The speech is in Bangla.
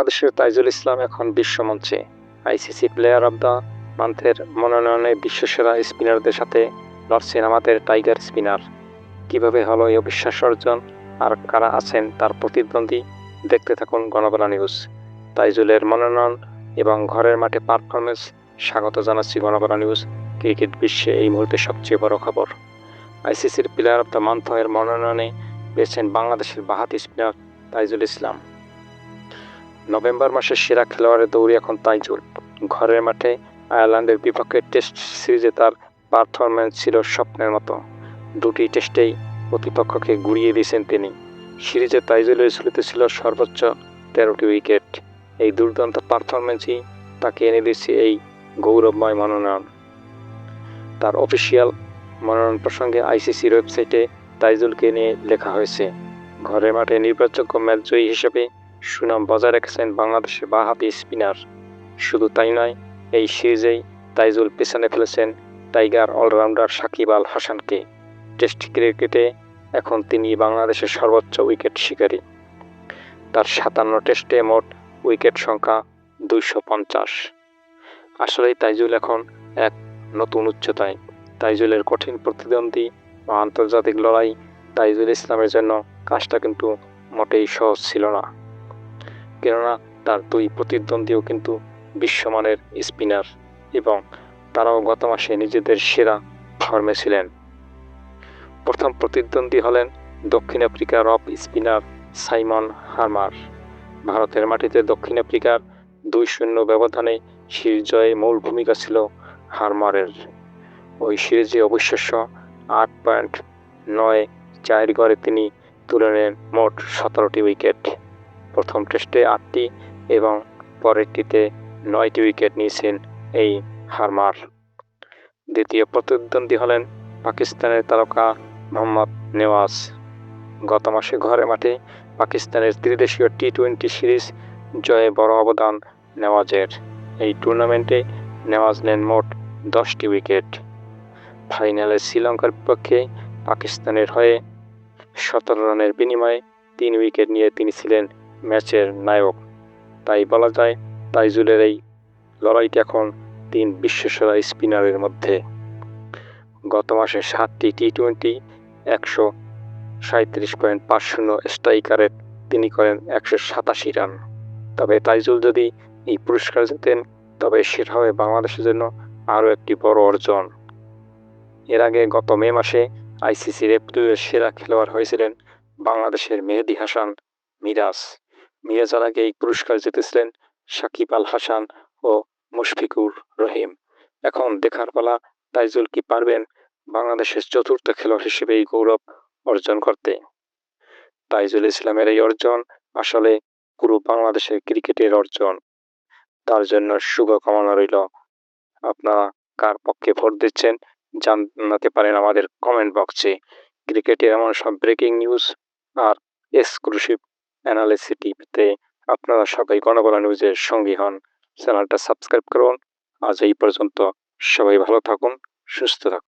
বাংলাদেশের তাইজুল ইসলাম এখন বিশ্বমঞ্চে। আইসিসি প্লেয়ার অব দ্য মান্থের মনোনয়নে বিশ্বসেরা স্পিনারদের সাথে লড়ছেন আমাদের টাইগার স্পিনার। কীভাবে হলো এই অবিশ্বাস অর্জন? আর কারা আছেন তার প্রতিদ্বন্দ্বী? দেখতে থাকুন গণবালা নিউজ। তাইজুলের মনোনয়ন এবং ঘরের মাঠে পারফরমেন্স স্বাগত জানাচ্ছি গণবালা নিউজ, ক্রিকেট বিশ্বে এই মুহূর্তে সবচেয়ে বড় খবর। আইসিসির প্লেয়ার অব দ্য মান্থ এর মনোনয়নে পেয়েছেন বাংলাদেশের বাহাতি স্পিনার তাইজুল ইসলাম। নভেম্বর মাসের সেরা খেলোয়াড়ের দৌড়ে এখন তাইজুল। ঘরের মাঠে আয়ারল্যান্ডের বিপক্ষে টেস্ট সিরিজে তার পারফরম্যান্স ছিল স্বপ্নের মতো। দুটি টেস্টেই প্রতিপক্ষকে গুড়িয়ে দিয়েছেন তিনি। সিরিজে তাইজুলের ঝুলিতে ছিল সর্বোচ্চ তেরোটি উইকেট। এই দুর্দান্ত পারফরম্যান্সই তাকে এনে দিয়েছে এই গৌরবময় মনোনয়ন। তার অফিসিয়াল মনোনয়ন প্রসঙ্গে আইসিসির ওয়েবসাইটে তাইজুলকে নিয়ে লেখা হয়েছে, ঘরের মাঠে নির্ভরযোগ্য ম্যাচ জয়ী হিসেবে সুনাম বজায় রেখেছেন বাংলাদেশের বাহাতি স্পিনার। শুধু তাই নয়, এই সিরিজেই তাইজুল পেছনে ফেলেছেন টাইগার অলরাউন্ডার সাকিব আল হাসানকে। টেস্ট ক্রিকেটে এখন তিনি বাংলাদেশের সর্বোচ্চ উইকেট শিকারী। তার সাতান্ন টেস্টে মোট উইকেট সংখ্যা দুইশো পঞ্চাশ। আসলেই তাইজুল এখন এক নতুন উচ্চতায়। তাইজুলের কঠিন প্রতিদ্বন্দ্বী ও আন্তর্জাতিক লড়াই তাইজুল ইসলামের জন্য কাজটা কিন্তু মোটেই সহজ ছিল না। কেননা তার দুই প্রতিদ্বন্দ্বীও কিন্তু বিশ্বমানের স্পিনার এবং তারাও গত মাসে নিজেদের সেরা ফর্মে ছিলেন। প্রথম প্রতিদ্বন্দ্বী হলেন দক্ষিণ আফ্রিকার অফ স্পিনার সাইমন হারমার। ভারতের মাটিতে দক্ষিণ আফ্রিকার দুই শূন্য ব্যবধানে সিরিজ জয়ে মূল ভূমিকা ছিল হারমারের। ওই সিরিজে অবিশ্বাস্য আট পয়েন্ট নয় চার গড়ে তিনি তুলে নেন মোট সতেরোটি উইকেট। প্রথম টেস্টে আটটি এবং পরেরটিতে নয়টি উইকেট নিয়েছেন এই হারমার। দ্বিতীয় প্রতিদ্বন্দ্বী হলেন পাকিস্তানের তারকা মোহাম্মদ নেওয়াজ। গত মাসে ঘরে মাঠে পাকিস্তানের ত্রিদেশীয় টি টোয়েন্টি সিরিজ জয়ে বড় অবদান নেওয়াজের। এই টুর্নামেন্টে নেওয়াজ নেন মোট দশটি উইকেট। ফাইনালে শ্রীলঙ্কার বিপক্ষে পাকিস্তানের হয়ে সতেরো রানের বিনিময়ে তিন উইকেট নিয়ে তিনি ছিলেন ম্যাচের নায়ক। তাই বলা যায়, তাইজুলের এই লড়াইটি এখন তিন বিশ্বসেরা স্পিনারের মধ্যে। গত মাসে সাতটি টি টোয়েন্টি একশো সাঁত্রিশ পয়েন্ট পাঁচ শূন্য স্ট্রাইকারের তিনি করেন একশো সাতাশি রান। তবে তাইজুল যদি এই পুরস্কার জেতেন, তবে সেটা হবে বাংলাদেশের জন্য আরও একটি বড় অর্জন। এর আগে গত মে মাসে আইসিসির এপ্রিলের সেরা খেলোয়াড় হয়েছিলেন বাংলাদেশের মেহেদি হাসান মিরাজ। মিরাজের আগে এই পুরস্কার জিতেছিলেন সাকিব আল হাসান ও মুশফিকুর রহিম। এখন দেখার পালা তাইজুল কি পারবেন বাংলাদেশের চতুর্থ খেলোয়াড় হিসেবে এই গৌরব অর্জন করতে? তাইজুল ইসলামের এই অর্জন আসলে পুরো বাংলাদেশের ক্রিকেটের অর্জন। তার জন্য শুভকামনা রইল। আপনারা কার পক্ষে ভোট দিচ্ছেন জানাতে পারেন আমাদের কমেন্ট বক্সে ক্রিকেটের এমন সব ব্রেকিং নিউজ আর এক্সক্লুসিভ অ্যানালিসিটি টিভিতে আপনারা সবাই গণবলা নিউজের সঙ্গী হন। চ্যানেলটা সাবস্ক্রাইব করুন। আজ এই পর্যন্ত সবাই ভালো থাকুন, সুস্থ থাকুন।